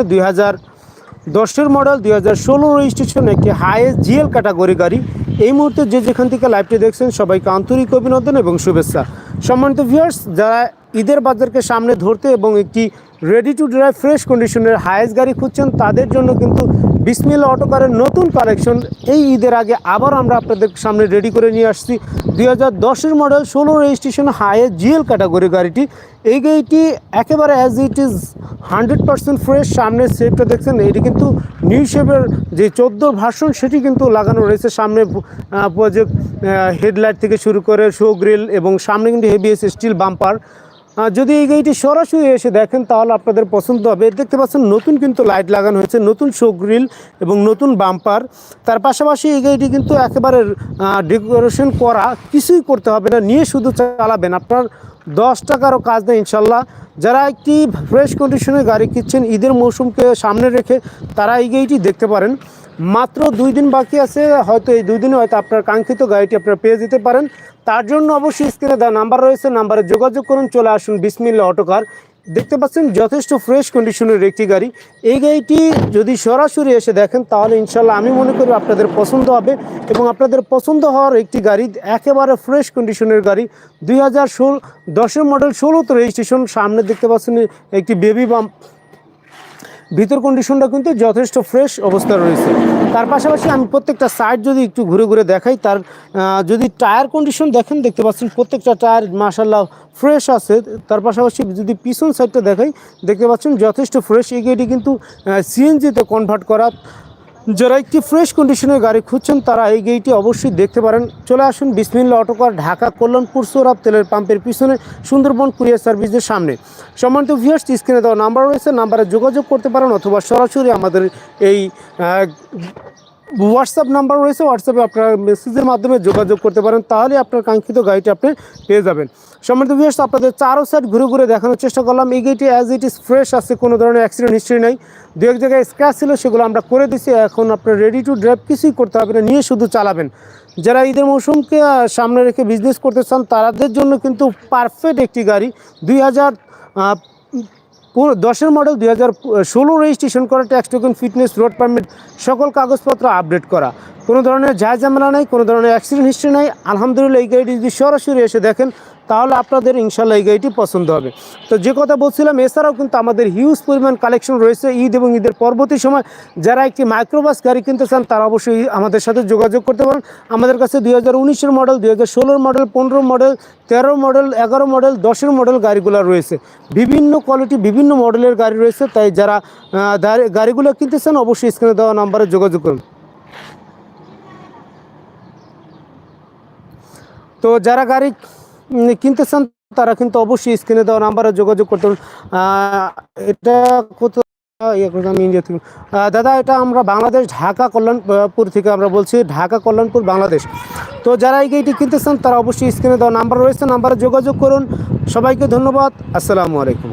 রেজিস্ট্রেশনে দুই হাজার দশের মডেল দুই হাজার ষোলো রেজিস্ট্রেশন একটি হাইয়েস্ট জিএল ক্যাটাগরি গাড়ি। এই মুহূর্তে যে যেখান থেকে লাইভটি দেখছেন, সবাইকে আন্তরিক অভিনন্দন এবং শুভেচ্ছা। সম্মানিত ভিউয়ার্স যারা ঈদের বাজারকে সামনে ধরতে এবং একটি রেডি টু ড্রাইভ ফ্রেশ কন্ডিশনের হায়েস্ট গাড়ি খুঁজছেন, তাদের জন্য কিন্তু বিসমিল অটোকারের নতুন কালেকশন এই ঈদের আগে আবার আমরা আপনাদের সামনে রেডি করে নিয়ে আসছি। দুই হাজার দশের মডেল ষোলো রেজিস্ট্রেশন হাইয়েস্ট জিএল ক্যাটাগরি গাড়িটি। এই গাড়িটি একেবারে as it is hundred percent fresh সামনে সেটটা দেখছেন এটি কিন্তু নিউ শেপের যে চোদ্দ ভার্সন সেটি কিন্তু লাগানো রয়েছে। সামনে হেডলাইট থেকে শুরু করে শো গ্রিল এবং সামনে কিন্তু হেভি এসে স্টিল বাম্পার যদি এই গাড়িটি সরাসরি এসে দেখেন, তাহলে আপনাদের পছন্দ হবে। দেখতে পাচ্ছেন, নতুন কিন্তু লাইট লাগানো হয়েছে, নতুন গ্রিল এবং নতুন বাম্পার। তার পাশাপাশি এই গাড়িটি কিন্তু একেবারে ডেকোরেশন করা কিছুই করতে হবে না, নিয়ে শুধু চালাবেন। আপনার দশ টাকারও কাজ নেই, ইনশাল্লাহ। যারা একটি ফ্রেশ কন্ডিশনের গাড়ি কিনছেন, ঈদের মৌসুমকে সামনে রেখে তারা এই গাড়িটি দেখতে পারেন। মাত্র দুই দিন বাকি আছে, হয়তো এই দুই দিনে হয়তো আপনার কাঙ্ক্ষিত গাড়িটি আপনারা পেয়ে যেতে পারেন। তার জন্য অবশ্যই স্ক্রিনে দেওয়া নাম্বার রয়েছে, নাম্বারে যোগাযোগ করুন, চলে আসুন বিসমিল্লা অটোকার দেখতে পাচ্ছেন যথেষ্ট ফ্রেশ কন্ডিশনের একটি গাড়ি। এই গাড়িটি যদি সরাসরি এসে দেখেন, তাহলে ইনশাল্লাহ আমি মনে করি আপনাদের পছন্দ হবে এবং আপনাদের পছন্দ হওয়ার একটি গাড়ি, একেবারে ফ্রেশ কন্ডিশনের গাড়ি। দুই হাজার ষোলো, দশের মডেল ষোলোতে রেজিস্ট্রেশন, সামনে দেখতে পাচ্ছেন একটি বেবি বাম্প ভিতর কন্ডিশনটা কিন্তু যথেষ্ট ফ্রেশ অবস্থা রয়েছে। তার পাশাপাশি আমি প্রত্যেকটা সাইড যদি একটু ঘুরে ঘুরে দেখাই, তার যদি টায়ার কন্ডিশন দেখেন, দেখতে পাচ্ছেন প্রত্যেকটা টায়ার মাসাল্লাহ ফ্রেশ আছে। তার পাশাপাশি যদি পিছন সাইডটা দেখাই, দেখতে পাচ্ছেন যথেষ্ট ফ্রেশ গাড়িটি কিন্তু সিএনজিতে কনভার্ট করা যারা একটি ফ্রেশ কন্ডিশনের গাড়ি খুঁজছেন, তারা এই গাড়িটি অবশ্যই দেখতে পারেন। চলে আসুন বিসমিল্লা অটোকার ঢাকা কল্যাণপুর সোরাব তেলের পাম্পের পিছনে সুন্দরবন কুরিয়ার সার্ভিসের সামনে। সম্মানিত ভিউয়ার্স স্ক্রিনে দেওয়া নাম্বার রয়েছে নাম্বারে যোগাযোগ করতে পারেন অথবা সরাসরি আমাদের এই হোয়াটসঅ্যাপ নাম্বার রয়েছে হোয়াটসঅ্যাপে আপনারা মেসেজের মাধ্যমে যোগাযোগ করতে পারেন, তাহলে আপনার কাঙ্ক্ষিত গাড়িটি আপনি পেয়ে যাবেন। সম্মানিত ভিউয়ার্স আপনাদের চারো সাইড ঘুরে ঘুরে দেখানোর চেষ্টা করলাম। এই গাড়িটি অ্যাজ ইট ইজ ফ্রেশ আছে, কোনো ধরনের অ্যাক্সিডেন্ট হিস্ট্রি নেই। দু এক জায়গায় স্ক্র্যাচ ছিল, সেগুলো আমরা করে দিচ্ছি এখন আপনার রেডি টু ড্রাইভ কিছুই করতে হবে না, নিয়ে শুধু চালাবেন। যারা ঈদের মৌসুমকে সামনে রেখে বিজনেস করতে চান, তাদের জন্য কিন্তু পারফেক্ট একটি গাড়ি। দুই হাজার দশের মডেল দুই হাজার ষোলো রেজিস্ট্রেশন করা tax token fitness road permit সকল কাগজপত্র আপডেট করা। কোনো ধরনের যা ঝামেলা নাই, কোনো ধরনের অ্যাক্সিডেন্ট হিস্ট্রি নাই। আলহামদুলিল্লাহ, এই গাড়িটি যদি সরাসরি এসে দেখেন তাহলে আপনাদের ইনশাল্লাহ এই গাড়িটি পছন্দ হবে। তো যে কথা বলছিলাম, এছাড়াও কিন্তু আমাদের হিউজ পরিমাণ কালেকশন রয়েছে ঈদ এবং ঈদের পরবর্তী সময়। যারা একটি মাইক্রোবাস গাড়ি কিনতে চান, তারা অবশ্যই আমাদের সাথে যোগাযোগ করতে পারেন। আমাদের কাছে দুই হাজার উনিশের মডেল দুই হাজার ষোলোর মডেল পনেরো মডেল তেরো মডেল এগারো মডেল দশের মডেল গাড়িগুলো রয়েছে। বিভিন্ন কোয়ালিটি বিভিন্ন মডেলের গাড়ি রয়েছে, তাই যারা গাড়িগুলো কিনতে চান, অবশ্যই স্ক্রিনে দেওয়া নাম্বারে যোগাযোগ করুন। তো যারা গাড়ি কিনতে চান তারা কিন্তু অবশ্যই স্ক্রিনে দেওয়া নাম্বারে যোগাযোগ করতে পারেন এটা কোথাও ইন্ডিয়া থেকে। দাদা, এটা আমরা বাংলাদেশ, ঢাকা, কল্যাণপুর থেকে আমরা বলছি, ঢাকা, কল্যাণপুর, বাংলাদেশ। তো যারা এই গাড়িটি কিনতে চান তারা অবশ্যই স্ক্রিনে দেওয়া নাম্বার রয়েছে নাম্বারে যোগাযোগ করুন। সবাইকে ধন্যবাদ, আসসালামু আলাইকুম।